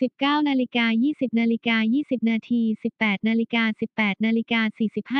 19นาฬิกา20นาฬิกา20 นาที 18นาฬิกา18นาฬิกา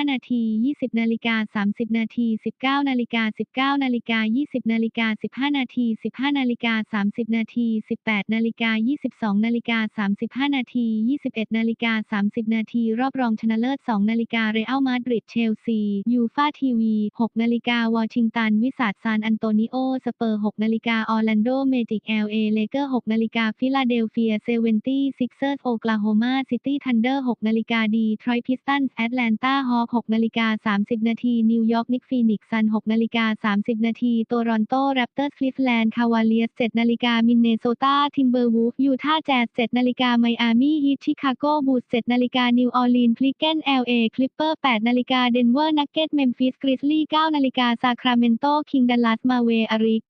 45 นาที 20นาฬิกา30 นาที 19นาฬิกา19นาฬิกา20นาฬิกา15 นาที 15นาฬิกา30 นาที 18นาฬิกา22นาฬิกา35 นาที 21นาฬิกา30 นาที รอบรองชนะเลิศ2นาฬิกาเรอัลมาดริดเชลซียูฟาทีวี6นาฬิกาวอชิงตัน วิสัทซานอันโตนิโอสเปอร์6นาฬิกาออร์แลนโดเมจิก LA เลเกอร์6นาฬิกาฟิลาเดลเฟียเซเวนตี้ซิกเซอร์โอกลาโฮมาซิตี้ทันเดอร์ 6 นาฬิกาดีทรอยพิสตันแอตแลนตาฮอค6นาฬิกา 30 นาที นิวยอร์กนิกฟีนิกซัน 6 นาฬิกา 30 นาทีโตรอนโตแรปเตอร์คลิฟแลนด์คาวาเลียส 7 นาฬิกา มินเนโซตาทิมเบอร์วูฟยูทาห์แจส 7 นาฬิกา ไมอามี่ฮีทชิคาโกบูส 7 นาฬิกา นิวออร์ลีนคลิกเกน LA คลิปเปอร์ 8 นาฬิกา เดนเวอร์นักเก็ตเมมฟิสกริซลี่ 9 นาฬิกา ซาคราเมนโต คิงดัลลัส มาเวอาริก